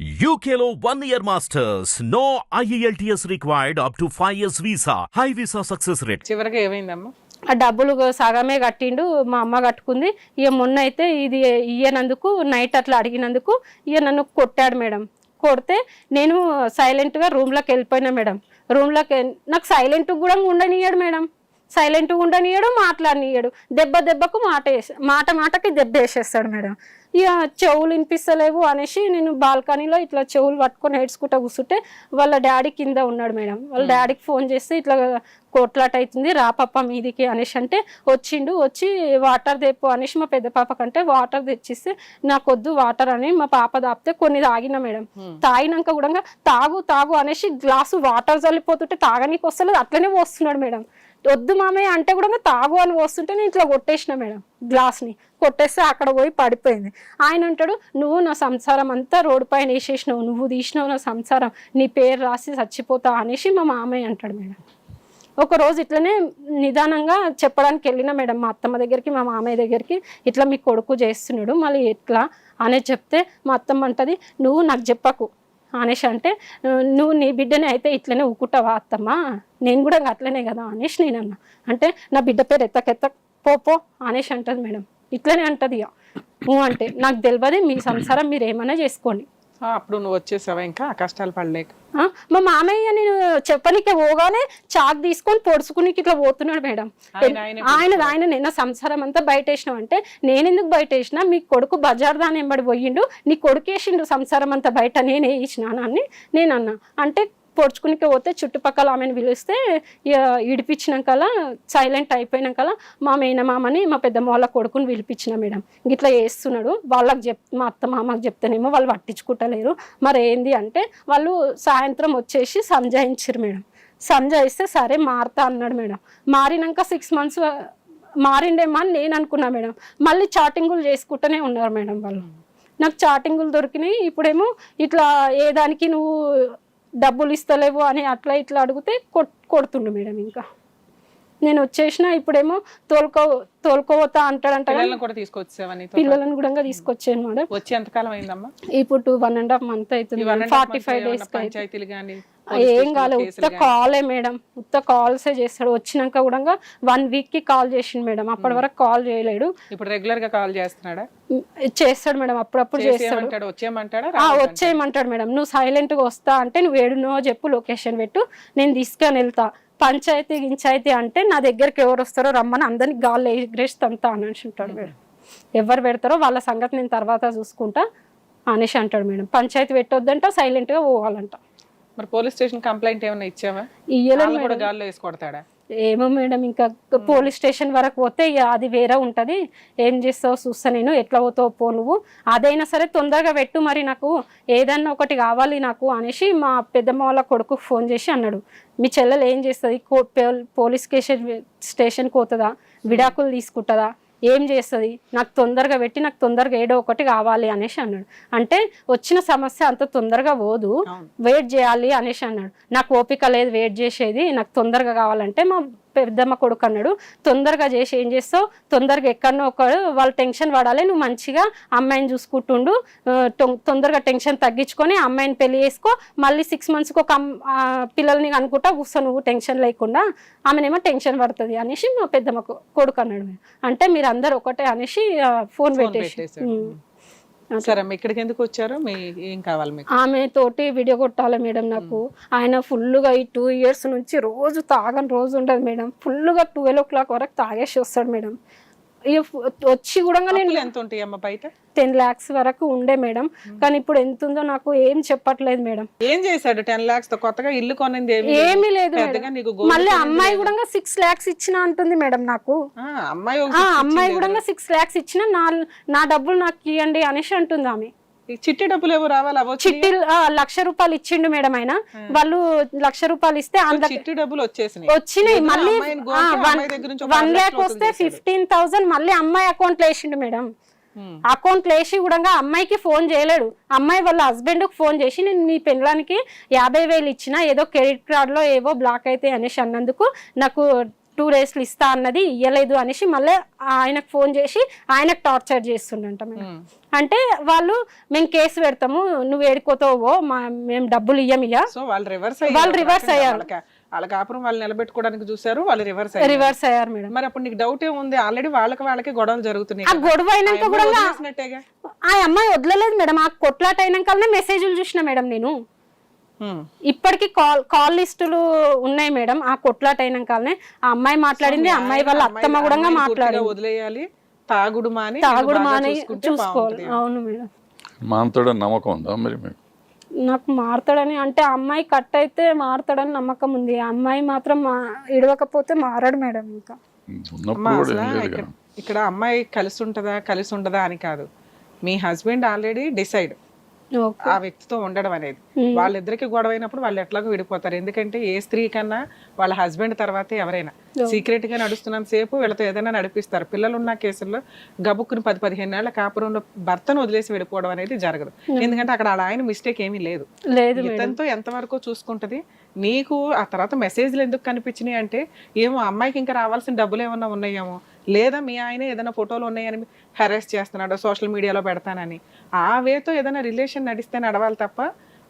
One year masters. No E IELTS required up to 5 years visa. High visa success rate. చివరికి ఏమైందమ్మా ఆ డబ్బులు సగమే కట్టిండు మా అమ్మ కట్టుకుంది ఇక మొన్న అయితే ఇది ఇయ్యనందుకు నైట్ అట్లా అడిగినందుకు ఇక నన్ను కొట్టాడు మేడం కొడితే నేను సైలెంట్గా రూమ్లోకి వెళ్ళిపోయినా మేడం రూమ్లోకి నాకు సైలెంట్ కూడా ఉండనియ్యాడు మేడం సైలెంట్ ఉండనియడు మాట్లాడనియడు. దెబ్బ దెబ్బకు మాట మాట మాటకి దెబ్బ వేసేస్తాడు మేడం. ఇక చెవులు వినిపిస్తలేవు అనేసి నేను బాల్కనీలో ఇట్లా చెవులు పట్టుకొని ఏడ్చుకుంటా కూర్చుంటే వాళ్ళ డాడీ కింద ఉన్నాడు మేడం. వాళ్ళ డాడీకి ఫోన్ చేస్తే ఇట్లా కొట్లాట అవుతుంది రా పాప మీదికి అనేసి అంటే వచ్చిండు. వచ్చి వాటర్ తెప్పు అనేసి మా పెద్ద పాప కంటే వాటర్ తెచ్చిస్తే నాకు వద్దు వాటర్ అని మా పాప దాపితే కొన్ని తాగిన మేడం. తాగినాక కూడా తాగు తాగు అనేసి గ్లాసు వాటర్ చల్లిపోతుంటే తాగనీకి వస్తలేదు అట్లనే పోస్తున్నాడు మేడం. వద్దు మామయ్య అంటే కూడా తాగు అని వస్తుంటే నేను ఇట్లా కొట్టేసిన మేడం గ్లాస్ని. కొట్టేస్తే అక్కడ పోయి పడిపోయింది. ఆయన అంటాడు నువ్వు నా సంసారం అంతా రోడ్డు పైన వేసేసినావు నువ్వు తీసినావు నా సంసారం నీ పేరు రాసి చచ్చిపోతా అనేసి మా మామయ్య అంటాడు మేడం. ఒక రోజు ఇట్లనే నిదానంగా చెప్పడానికి వెళ్ళిన మేడం మా అత్తమ్మ దగ్గరికి మా మామయ్య దగ్గరికి ఇట్లా మీ కొడుకు చేస్తున్నాడు మళ్ళీ ఎట్లా? అనేది చెప్తే మా అత్తమ్మ అంటది నువ్వు నాకు చెప్పకు అనేసి అంటే నువ్వు నీ బిడ్డని అయితే ఇట్లనే ఊకుంటావా అత్తమ్మా? నేను కూడా అట్లనే కదా అనేసి నేను అన్నా అంటే నా బిడ్డ పేరు ఎత్తకెత్త పోపో అనేసి అంటది మేడం. ఇట్లనే అంటది ఇక నువ్వు అంటే నాకు తెలియదు మీ సంసారం మీరు ఏమైనా చేసుకోండి. అప్పుడు నువ్వు వచ్చేసావా? ఇంకా కష్టాలు పడలేక. మా మామయ్య నేను చెప్పనీకి పోగానే చాక్ తీసుకొని పొడుచుకునికి ఇట్లా పోతున్నాడు మేడం. ఆయన- ఆయనే నిన్న సంసారం అంతా బయట అంటే నేను ఎందుకు బయట వేసినా మీ కొడుకు బజార్ దాని ఎంబడి పోయిండు. నీ కొడుకు వేసిండు సంసారం అంతా బయట నేనే వేసినాను అని నేను అన్నా అంటే పొడుచుకునికి పోతే చుట్టుపక్కల ఆమెను పిలిస్తే ఇక ఇడిపించినాకలా సైలెంట్ అయిపోయినాకలా మా మేనమామని మా పెద్దమ్మ వాళ్ళ కొడుకుని పిలిపించిన మేడం. ఇట్లా వేస్తున్నాడు వాళ్ళకి చెప్ మా అత్త మామకి చెప్తేనేమో వాళ్ళు పట్టించుకుంటలేరు. మరి ఏంది అంటే వాళ్ళు సాయంత్రం వచ్చేసి సంజాయించారు మేడం. సంజాయిస్తే సరే మారుతా అన్నాడు మేడం. మారినాక సిక్స్ మంత్స్ మారిండేమో అని నేను అనుకున్నా మేడం. మళ్ళీ చాటింగులు చేసుకుంటూనే ఉన్నారు మేడం వాళ్ళు. నాకు చాటింగులు దొరికినాయి. ఇప్పుడేమో ఇట్లా ఏ దానికి నువ్వు డబ్బులు ఇస్తలేవు అని అట్లా ఇట్లా అడిగితే కొడుతుండు మేడం ఇంకా. నేను వచ్చేసిన ఇప్పుడేమో తోలుకో తోలుకోవతా అంటాడంట పిల్లల్ని కూడా పిల్లలను తీసుకొచ్చాను మేడం. వచ్చి ఎంతకాలం అయిందమ్మా? ఇప్పుడు two one and half month అవుతుంది. ఫార్టీ ఫైవ్ డేస్ పంచాయతీలు కానీ ఏం కాలే ఉత్త కాలే మేడం. ఉత్త కాల్సే చేస్తాడు. వచ్చినాక కూడా వన్ వీక్కి కాల్ చేసిండు మేడం. అప్పటి వరకు కాల్ చేయలేడు. ఇప్పుడు రెగ్యులర్గా కాల్ చేస్తున్నాడా? చేస్తాడు మేడం. అప్పుడప్పుడు చేస్తాడు. వచ్చేయమంటాడు? మేడం. నువ్వు సైలెంట్గా వస్తా అంటే నువ్వు ఏడునో చెప్పు లొకేషన్ పెట్టు. నేను తీసుకొని వెళ్తా. పంచాయతీ గించాయతీ అంటే నా దగ్గరికి ఎవరు వస్తారో రమ్మని అందరినీ గాల్లో ఎగ్రేసి తంతా అనేసి ఉంటాడు మేడం ఎవరు పెడతారో వాళ్ళ సంగతి నేను తర్వాత చూసుకుంటా అనేసి అంటాడు మేడం. పంచాయతీ పెట్టొద్దంట సైలెంట్గా పోవాలంట. మరి పోలీస్ స్టేషన్ కంప్లైంట్ ఏమైనా ఇచ్చావా? ఇయ్యలేదు కూడా గాల్లో వేసి కొడతాడా? ఏమో మేడం ఇంకా పోలీస్ స్టేషన్ వరకు పోతే అది వేరే ఉంటది. ఏం చేస్తావో చూస్తా నేను ఎట్లా పోతావు పో నువ్వు. అదైనా సరే తొందరగా పెట్టు మరి నాకు ఏదన్నా ఒకటి కావాలి నాకు అనేసి మా పెద్దమ్మ వాళ్ళ కొడుకు ఫోన్ చేసి అన్నాడు. మీ చెల్లెలు ఏం చేస్తుంది? పోలీస్ స్టేషన్ స్టేషన్కి పోతుందా? విడాకులు తీసుకుంటుందా? ఏం చేస్తుంది? నాకు తొందరగా పెట్టి నాకు తొందరగా ఏడో ఒకటి కావాలి అనేసి అన్నాడు. అంటే వచ్చిన సమస్య అంత తొందరగా పోదు. వెయిట్ చేయాలి అనేసి అన్నాడు. నాకు ఓపిక లేదు వెయిట్ చేసేది. నాకు తొందరగా కావాలంటే మా పెద్దమ్మ కొడుకు అన్నాడు. తొందరగా చేసి ఏం చేస్తావు? తొందరగా ఎక్కడనో ఒక వాళ్ళు టెన్షన్ పడాలి నువ్వు మంచిగా అమ్మాయిని చూసుకుంటుండు. తొందరగా టెన్షన్ తగ్గించుకొని అమ్మాయిని పెళ్ళి చేసుకో. మళ్ళీ సిక్స్ మంత్స్కి ఒక పిల్లల్ని అనుకుంటా కూర్చో నువ్వు టెన్షన్ లేకుండా. ఆమెనేమో టెన్షన్ పడుతుంది అనేసి మా పెద్దమ్మ కొడుకు అన్నాడు. అంటే మీరు అందరు ఒకటే అనేసి ఫోన్ పెట్టేసి. సరే ఇక్కడికి ఎందుకు వచ్చారు మీ ఏం కావాలి మీకు? ఆమె తోటి వీడియో కొట్టాలి మేడం నాకు. ఆయన ఫుల్గా ఈ టూ ఇయర్స్ నుంచి రోజు తాగని రోజు ఉండదు మేడం. ఫుల్గా ట్వెల్వ్ ఓ క్లాక్ వరకు తాగేసి వస్తాడు మేడం. వచ్చి కూడా నేను ఎంత ఉంటాయి అమ్మ బయట? టెన్ ల్యాక్స్ వరకు ఉండే మేడం. కానీ ఇప్పుడు ఎంత ఉందో నాకు ఏం చెప్పట్లేదు మేడం. ఏం చేశాడు టెన్ లాక్స్తో కొత్తగా ఇల్లు కొనింది ఏమి లేదు. మళ్ళీ అమ్మాయి. కూడా సిక్స్ ల్యాక్స్ ఇచ్చిన అంటుంది మేడం నాకు. అమ్మాయి కూడా సిక్స్ ల్యాక్స్ ఇచ్చిన నా నా డబ్బులు నాకు ఇవ్వండి అనేసి అంటుంది ఆమె. చిట్టి డబ్బులు ఏవో రావాలి చిట్టి లక్ష రూపాయలు ఇచ్చిండు మేడం ఆయన. వాళ్ళు లక్ష రూపాయలు ఇస్తే చిట్టి డబ్బులు వచ్చేసినాయి. వచ్చినాయి. మళ్ళీ వన్ ల్యాక్ వస్తే. ఫిఫ్టీన్ థౌసండ్ మళ్ళీ అమ్మాయి అకౌంట్ వేసిండు మేడం. అకౌంట్ వేసి కూడా అమ్మాయికి ఫోన్ చేయలేడు. అమ్మాయి వాళ్ళ హస్బెండ్కి ఫోన్ చేసి నేను నీ పెళ్ళానికి యాభై వేలు ఇచ్చిన ఏదో క్రెడిట్ కార్డ్లో ఏవో బ్లాక్ అయితే అనేసి అన్నందుకు నాకు టూ డేస్లో ఇస్తా అన్నది ఇయ్యలేదు అనేసి మళ్ళీ ఆయనకు ఫోన్ చేసి ఆయనకు టార్చర్ చేస్తుండంట మేడం ఉమ్. అంటే వాళ్ళు మేము కేసు పెడతాము నువ్వు ఏడుకోతావో మా మేము డబ్బులు ఇయ్యం ఇయ్య సో వాళ్ళు రివర్స్ వాళ్ళు reverse అయ్యారు. వాళ్ళ కాపురం వాళ్ళు నిలబెట్టుకోవడానికి చూసారు వాళ్ళు రివర్స్ అయ్యారు రివర్స్ అయ్యారు మేడం మరి అప్పుడు నీకు డౌట్ ఏముంది ఆల్రెడీ వాళ్ళకి వాళ్ళకి గొడవలు జరుగుతున్నాయి ఆ. గొడవ అయినాక కూడా. ఆ అమ్మాయి వదలలేదు మేడం ఆ కొట్లాట అయినాకనే మెసేజ్లు చూసిన మేడం నేను. ఇప్పటికీ కాల్ కాల్ లిస్టులు ఉన్నాయి మేడం. ఆ కొట్లాట అయినాకనే ఆ అమ్మాయి మాట్లాడింది అమ్మాయి వాళ్ళ అత్తమ్మ కూడా మాట్లాడింది పూర్తిగా వదిలేయాలి. తాగుడు మాని తాగుడు మానే చూసుకోవాలి. అవును మేడం. మాంతాడని నమ్మకం ఉందా మరి మీకు? నాకు మారతాడని అంటే అమ్మాయి కట్ అయితే మారతాడని నమ్మకం ఉంది. ఆ అమ్మాయి మాత్రం మా ఇడవకపోతే మారడు మేడం ఇంకా. ఇక్కడ అమ్మాయి కలిసి ఉంటుందా కలిసి ఉండదా అని కాదు. మీ హస్బెండ్ ఆల్రెడీ డిసైడ్. ఆ వ్యక్తితో ఉండడం అనేది. వాళ్ళిద్దరికి గొడవ అయినప్పుడు వాళ్ళు ఎట్లాగో విడిపోతారు. ఎందుకంటే ఏ స్త్రీ కన్నా వాళ్ళ హస్బెండ్ తర్వాతే ఎవరైనా. సీక్రెట్గా నడుస్తున్నంత సేపు వీళ్ళతో ఏదైనా నడిపిస్తారు. పిల్లలు ఉన్న కేసుల్లో గబుక్కుని పది పదిహేను ఏళ్ళ కాపురంలో భర్తను వదిలేసి విడిపోవడం అనేది జరగదు. ఎందుకంటే అక్కడ ఆయన మిస్టేక్ ఏమీ లేదు. ఇతనితో ఎంతవరకు చూసుకుంటది? నీకు ఆ తర్వాత మెసేజ్లు ఎందుకు కనిపించినాయి అంటే ఏమో అమ్మాయికి ఇంకా రావాల్సిన డబ్బులు ఏమన్నా ఉన్నాయేమో. లేదా మీ ఆయన ఏదైనా ఫోటోలు ఉన్నాయని హెరాస్ చేస్తున్నాడు సోషల్ మీడియాలో పెడతానని. ఆ వేతో ఏదైనా రిలేషన్ నడిస్తే నడవాలి తప్ప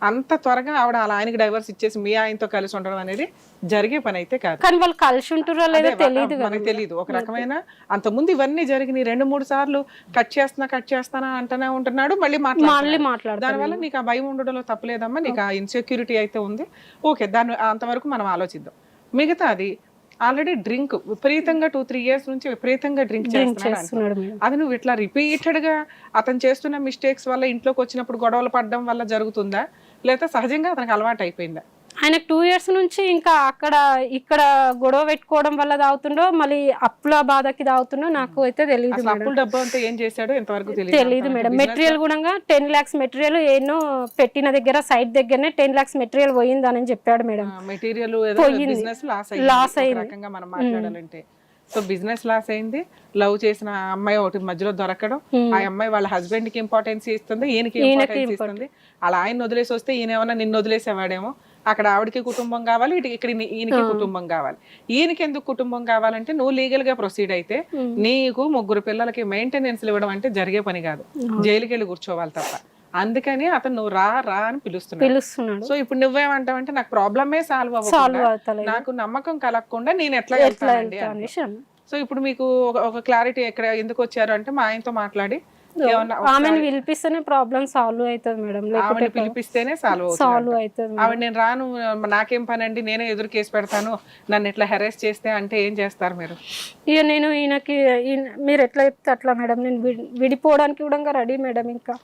అంత త్వరగా ఆవిడ అలా ఆయనకి డైవర్స్ ఇచ్చేసి మీ ఆయనతో కలిసి ఉండడం అనేది జరిగే పని అయితే కాదు. కానీ వాళ్ళు కలిసి ఉంటుర్రో లేదో తెలియదు మనకు తెలియదు ఒక రకమైన అంతకుముందు ఇవన్నీ జరిగినాయి. రెండు మూడు సార్లు కట్ చేస్తున్నా కట్ చేస్తానా అంటూనే ఉంటున్నాడు మళ్ళీ మాట్లాడతారు దానివల్ల నీకు ఆ భయం ఉండడంలో తప్పలేదమ్మా నీకు ఆ ఇన్సెక్యూరిటీ అయితే ఉంది. ఓకే దాని అంతవరకు మనం ఆలోచిద్దాం. మిగతా అది ఆల్రెడీ డ్రింక్ విపరీతంగా టూ త్రీ ఇయర్స్ నుంచి విపరీతంగా డ్రింక్ చేస్తున్నాడు అది నువ్వు ఇట్లా రిపీటెడ్గా అతను చేస్తున్న మిస్టేక్స్ వల్ల ఇంట్లోకి వచ్చినప్పుడు గొడవలు పడడం వల్ల జరుగుతుందా? లేదా సహజంగా అతనికి అలవాటు అయిపోయిందా? ఆయనకు టూ ఇయర్స్ నుంచి ఇంకా అక్కడ ఇక్కడ గొడవ పెట్టుకోవడం వల్ల తాగుతుండో మళ్ళీ అప్పుల బాధకి తాగుతుండో నాకు అయితే తెలియదు అప్పుల డబ్బు అంటే ఏం చేశాడో ఎంతవరకు తెలియదు మేడం. మెటీరియల్ కూడా టెన్ లాక్స్ మెటీరియల్ ఎన్నో పెట్టిన దగ్గర సైట్ దగ్గరనే టెన్ లాక్స్ మెటీరియల్ పోయిందని చెప్పాడు మేడం. మెటీరియల్ పోయింది. లాస్ అయింది. మనం మాట్లాడాలంటే. సో బిజినెస్ లాస్ అయింది. లవ్ చేసిన అమ్మాయి ఒకటి మధ్యలో దొరకడం. ఆ అమ్మాయి వాళ్ళ హస్బెండ్కి ఇంపార్టెన్స్ ఇస్తుంది ఈయనకి ఇంపార్టెన్స్ ఇస్తుంది. అలా ఆయన వదిలేసి వస్తే ఈయన ఏమన్నా నిన్ను వదిలేసేవాడేమో. అక్కడ ఆవిడకి కుటుంబం కావాలి ఇటు ఇక్కడ ఈయన- ఈయనకి కుటుంబం కావాలి. ఈయనకి ఎందుకు కుటుంబం కావాలంటే నువ్వు లీగల్గా ప్రొసీడ్ అయితే నీకు ముగ్గురు పిల్లలకి మెయింటెనెన్స్ ఇవ్వడం అంటే జరిగే పని కాదు. జైలుకి వెళ్ళి కూర్చోవాలి తప్ప. అందుకని అతను నువ్వు రా రా అని పిలుస్తున్నాడు. సో ఇప్పుడు నువ్వేమంటావంటే నాకు ప్రాబ్లమే సాల్వ్ అవుతలేదు. నాకు నమ్మకం కలగకుండా నేను ఎట్లా వెళ్తానండి. సో ఇప్పుడు మీకు ఒక- క్లారిటీ ఎక్కడ ఎందుకు వచ్చారు అంటే మా ఆయనతో మాట్లాడి ఆమెను పిలిపిస్తేనే ప్రాబ్లం సాల్వ్ అవుతుంది మేడం. లేకపోతే పిలిపిస్తేనే సాల్వ్ అవుతుంది సాల్వ్ అవుతుంది ఆవిడ నేను రాను నాకేం పని అండి నేనే ఎదురు కేసు పెడతాను నన్ను ఇట్లా హెరాస్ చేస్తే అంటే ఏం చేస్తారు మీరు? ఇక నేను ఈయనకి ఈయన- మీరు ఎట్లా చెప్తే అట్లా మేడం. నేను విడి- విడిపోవడానికి కూడా రెడీ మేడం ఇంకా.